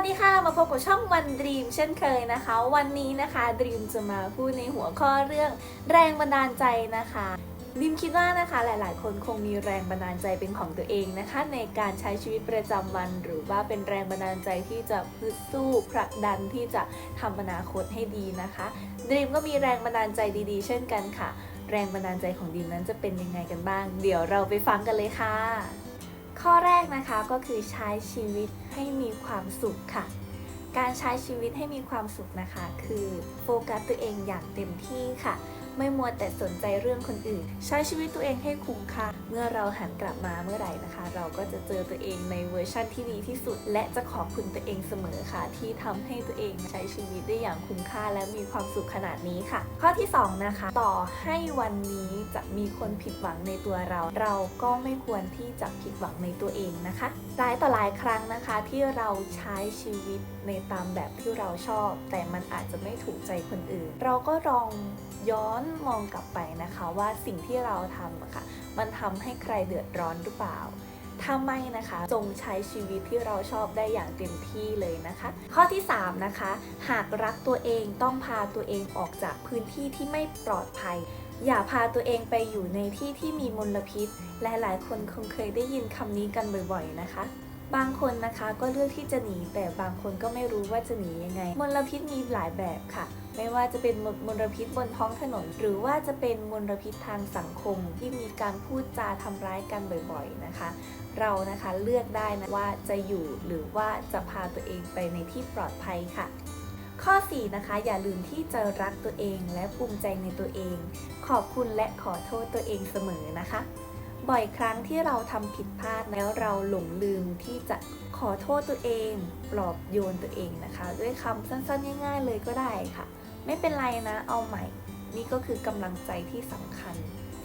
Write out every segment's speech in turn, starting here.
วัสดีค่ะ มาพบกับช่องวันดีมเช่นเคยนะคะ วันนี้นะคะดีมจะมาพูดในหัวข้อเรื่องแรงบันดาลใจนะคะดิมคิดว่านะคะหลาย ๆ คนคงมีแรงบันดาลใจเป็นของตัวเองนะคะ ในการใช้ชีวิตประจำวัน หรือว่าเป็นแรงบันดาลใจที่จะพึดสู้ผลักดันที่จะทำอนาคตให้ดีนะคะดีมก็มีแรงบันดาลใจดี ๆ เช่นกันค่ะ แรงบันดาลใจของดิมนั้นจะเป็นยังไงกันบ้าง เดี๋ยวเราไปฟังกันเลยค่ะ ข้อแรกนะคะก็คือใช้ชีวิตให้มีความสุขค่ะ การใช้ชีวิตให้มีความสุขนะคะ คือโฟกัสตัวเองอย่างเต็มที่ค่ะ ไม่มัวแต่สนใจเรื่องคนอื่น ใช้ชีวิตตัวเองให้คุ้มค่า เมื่อเราหันกลับมาเมื่อไหร่นะคะ เราก็จะเจอตัวเองในเวอร์ชั่นที่ดีที่สุด และจะขอบคุณตัวเองเสมอค่ะ ที่ทำให้ตัวเองใช้ชีวิตได้อย่างคุ้มค่า และมีความสุขขนาดนี้ค่ะ ข้อที่สองนะคะ ต่อให้วันนี้จะมีคนผิดหวังในตัวเรา เราก็ไม่ควรที่จะผิดหวังในตัวเองนะคะหลายต่อหลายครั้งนะคะที่เราใช้ชีวิตในตามแบบที่เราชอบ แต่มันอาจจะไม่ถูกใจคนอื่น เราก็ลองย้อนมองกลับไปนะคะว่าสิ่งที่เราทำอะค่ะมันทำให้ใครเดือดร้อนหรือเปล่าถ้าไม่นะคะจงใช้ชีวิตที่เราชอบได้อย่างเต็มที่เลยนะคะ ข้อที่ 3 นะคะ หากรักตัวเองต้องพาตัวเองออกจากพื้นที่ที่ไม่ปลอดภัย อย่าพาตัวเองไปอยู่ในที่ที่มีมลพิษและหลายคนคงเคยได้ยินคำนี้กันบ่อย ๆ นะคะ บางคนนะคะก็เลือกที่จะหนีแต่บางคนก็ไม่รู้ว่าจะหนียังไง มลพิษมีหลายแบบค่ะ ไม่ว่าจะเป็นมลพิษบนท้องถนน หรือว่าจะเป็นมลพิษทางสังคมที่มีการพูดจาทำร้ายกันบ่อยๆนะคะ เรานะคะเลือกได้นะว่าจะอยู่หรือว่าจะพาตัวเองไปในที่ปลอดภัยค่ะ ข้อ 4 นะคะ อย่าลืมที่จะรักตัวเองและภูมิใจในตัวเอง ขอบคุณและขอโทษตัวเองเสมอนะคะ บ่อยครั้งที่เราทำผิดพลาดแล้วเราหลงลืมที่จะขอโทษตัวเอง ปลอบโยนตัวเองนะคะ ด้วยคำสั้นๆ ง่ายๆ เลยก็ได้ค่ะ ไม่เป็นไรนะเอาใหม่ นี่ก็คือกำลังใจที่สำคัญ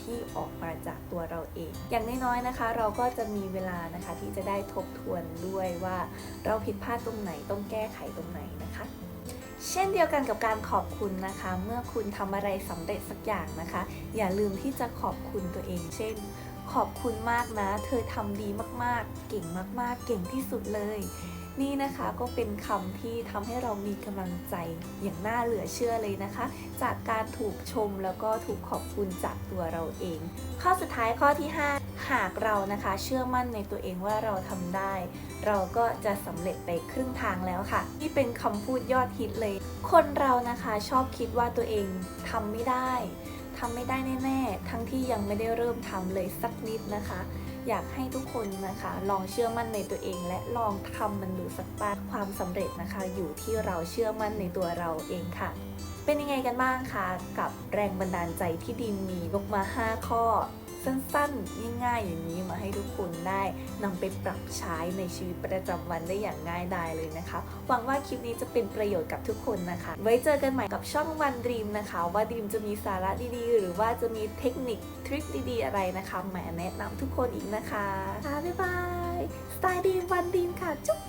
ที่ออกมาจากตัวเราเอง อย่างน้อยๆนะคะ เราก็จะมีเวลานะคะที่จะได้ทบทวนด้วยว่า เราผิดพลาดตรงไหนต้องแก้ไขตรงไหนนะคะ เช่นเดียวกันกับการขอบคุณนะคะ เมื่อคุณทำอะไรสำเร็จสักอย่างนะคะ อย่าลืมที่จะขอบคุณตัวเอง เช่น ขอบคุณมากนะ เธอทำดีมากๆ เก่งมากๆ เก่งที่สุดเลย นี่นะคะก็เป็นคำที่ทำให้เรามีกำลังใจอย่างน่าเหลือเชื่อเลยนะคะ จากการถูกชมแล้วก็ถูกขอบคุณจากตัวเราเอง ข้อสุดท้ายข้อที่ 5 หากเรานะคะเชื่อมั่นในตัวเองว่าเราทำได้ เราก็จะสำเร็จไปครึ่งทางแล้วค่ะ นี่เป็นคำพูดยอดฮิตเลย คนเรานะคะชอบคิดว่าตัวเองทำไม่ได้ทำไม่ได้แน่ๆ ทั้งที่ยังไม่ได้เริ่มทำเลยสักนิดนะคะ อยากให้ทุกคนนะคะ ลองเชื่อมั่นในตัวเอง และลองทำมันดูสักบ้างความสำเร็จนะคะ อยู่ที่เราเชื่อมั่นในตัวเราเองค่ะ เป็นยังไงกันบ้างคะกับแรงบันดาลใจที่ดีมมียกมา 5 ข้อ สั้นๆง่ายๆอย่างนี้มาให้ทุกคนได้นำไปปรับใช้ในชีวิตประจำวันได้อย่างง่ายดายเลยนะคะ หวังว่าคลิปนี้จะเป็นประโยชน์กับทุกคนนะคะ ไว้เจอกันใหม่กับช่องวันดีมนะคะ ว่าดีมจะมีสาระดีๆ หรือว่าจะมีเทคนิคทริคดีๆ อะไรนะคะมาแนะนำทุกคนอีกนะคะค่ะบ๊ายบายสไตล์ดีมวันดีมค่ะจุ๊บ